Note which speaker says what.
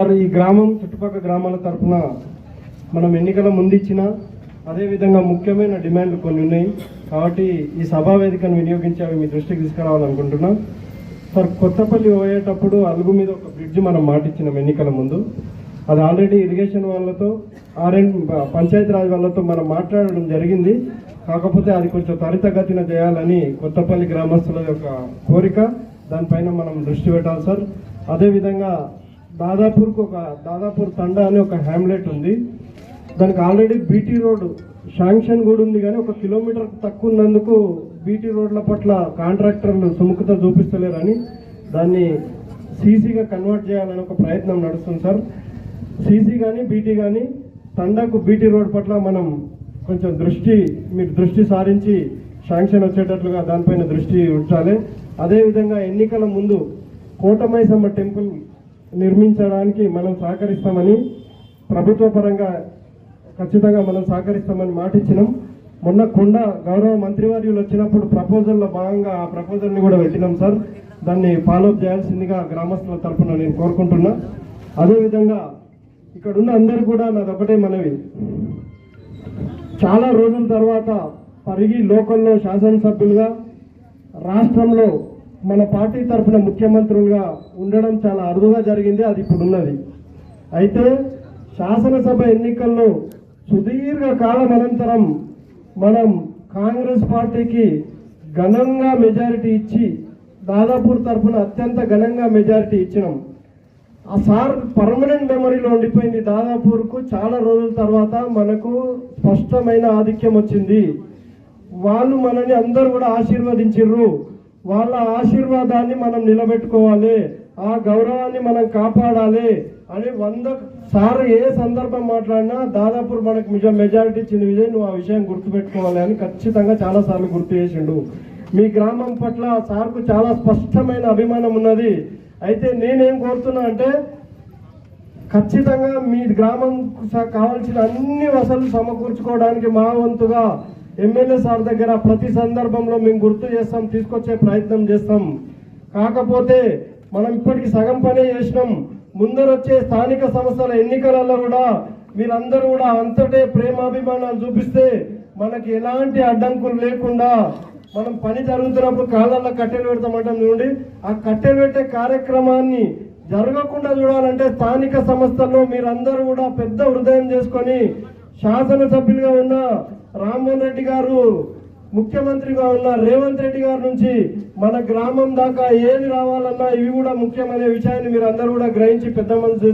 Speaker 1: Sir ఈ గ్రామం చుట్టుపక్కల గ్రామాల తరఫున మనం ఎన్నికల ముందు ఇచ్చిన అదేవిధంగా ముఖ్యమైన డిమాండ్లు కొన్ని ఉన్నాయి. కాబట్టి ఈ సభా వేదికను వినియోగించి అవి మీ దృష్టికి తీసుకురావాలనుకుంటున్నా. సార్ కొత్తపల్లి పోయేటప్పుడు అలుగు మీద ఒక బ్రిడ్జ్ మనం మాటిచ్చినాం ఎన్నికల ముందు. అది ఆల్రెడీ ఇరిగేషన్ వాళ్ళతో ఆర్ఎన్ పంచాయతీరాజ్ వాళ్ళతో మనం మాట్లాడడం జరిగింది. కాకపోతే అది కొంచెం త్వరితగతిన చేయాలని కొత్తపల్లి గ్రామస్తుల యొక్క కోరిక. దానిపైన మనం దృష్టి పెట్టాలి సార్. అదేవిధంగా దాదాపూర్కి ఒక దాదాపూర్ తండా అని ఒక హ్యామ్లెట్ ఉంది. దానికి ఆల్రెడీ బీటీ రోడ్ శాంక్షన్ కూడా ఉంది కానీ ఒక కిలోమీటర్ తక్కువ ఉన్నందుకు బీటీ రోడ్ల పట్ల కాంట్రాక్టర్లు సుముఖత చూపిస్తలేరని దాన్ని సీసీగా కన్వర్ట్ చేయాలని ఒక ప్రయత్నం నడుస్తుంది సార్. సీసీ కానీ బీటీ కానీ తండాకు బీటీ రోడ్ పట్ల మనం కొంచెం దృష్టి మీరు దృష్టి సారించి శాంక్షన్ వచ్చేటట్లుగా దానిపైన దృష్టి ఉంచాలి. అదేవిధంగా ఎన్నికల ముందు కోటమైసమ్మ టెంపుల్ నిర్మించడానికి మనం సహకరిస్తామని ప్రభుత్వ పరంగా ఖచ్చితంగా మనం సహకరిస్తామని మాట ఇచ్చినాం మొన్న కొండ గౌరవ మంత్రివర్యులు వచ్చినప్పుడు ప్రపోజల్లో భాగంగా ఆ ప్రపోజల్ని కూడా పెట్టినాం సార్. దాన్ని ఫాలోఅప్ చేయాల్సిందిగా గ్రామస్తుల తరఫున నేను కోరుకుంటున్నా. అదేవిధంగా ఇక్కడ ఉన్న అందరూ కూడా నాదొకటే మనవి. చాలా రోజుల తర్వాత పరిగి లోకల్లో శాసనసభ్యులుగా రాష్ట్రంలో మన పార్టీ తరఫున ముఖ్యమంత్రులుగా ఉండడం చాలా అరుదుగా జరిగింది అది ఇప్పుడు ఉన్నది అయితే శాసనసభ ఎన్నికల్లో సుదీర్ఘ కాలం అనంతరం మనం కాంగ్రెస్ పార్టీకి ఘనంగా మెజారిటీ ఇచ్చి దాదాపూర్ తరఫున అత్యంత ఘనంగా మెజారిటీ ఇచ్చినాం. ఆ సార్ పర్మనెంట్ మెమరీలో ఉండిపోయింది దాదాపూర్కు. చాలా రోజుల తర్వాత మనకు స్పష్టమైన ఆధిక్యం వచ్చింది. వాళ్ళు మనని అందరూ కూడా ఆశీర్వదించిర్రు. వాళ్ళ ఆశీర్వాదాన్ని మనం నిలబెట్టుకోవాలి. ఆ గౌరవాన్ని మనం కాపాడాలి అని వంద సార్ ఏ సందర్భం మాట్లాడినా దాదాపు మనకు నిజం మెజారిటీ ఇచ్చిన విజయ్ నువ్వు ఆ విషయం గుర్తుపెట్టుకోవాలి అని ఖచ్చితంగా చాలా సార్లు గుర్తు చేసిండు. మీ గ్రామం పట్ల సార్కు చాలా స్పష్టమైన అభిమానం ఉన్నది. అయితే నేనేం కోరుతున్నా అంటే ఖచ్చితంగా మీ గ్రామం కావాల్సిన అన్ని వసతులు సమకూర్చుకోవడానికి మా వంతుగా ఎమ్మెల్యే సార్ దగ్గర ప్రతి సందర్భంలో మేము గుర్తు చేస్తాం తీసుకొచ్చే ప్రయత్నం చేస్తాం. కాకపోతే మనం ఇప్పటికి సగం పనే చేసినాం. ముందరొచ్చే స్థానిక సంస్థల ఎన్నికలలో కూడా మీరందరూ కూడా అంతటే ప్రేమాభిమానాలు చూపిస్తే మనకి ఎలాంటి అడ్డంకులు లేకుండా మనం పని జరుగుతున్నప్పుడు కాళ్ళల్లో కట్టెలు పెడతామంటాం చూడండి. ఆ కట్టెలు పెట్టే కార్యక్రమాన్ని జరగకుండా చూడాలంటే స్థానిక సంస్థల్లో మీరందరూ కూడా పెద్ద హృదయం చేసుకొని శాసనసభ్యులుగా ఉన్న రామ్మోహన్ రెడ్డి గారు ముఖ్యమంత్రిగా ఉన్న రేవంత్ రెడ్డి గారి నుంచి మన గ్రామం దాకా ఏది రావాలన్నా ఇవి కూడా ముఖ్యమనే విషయాన్ని మీరు అందరూ కూడా గ్రహించి పెద్ద మనసు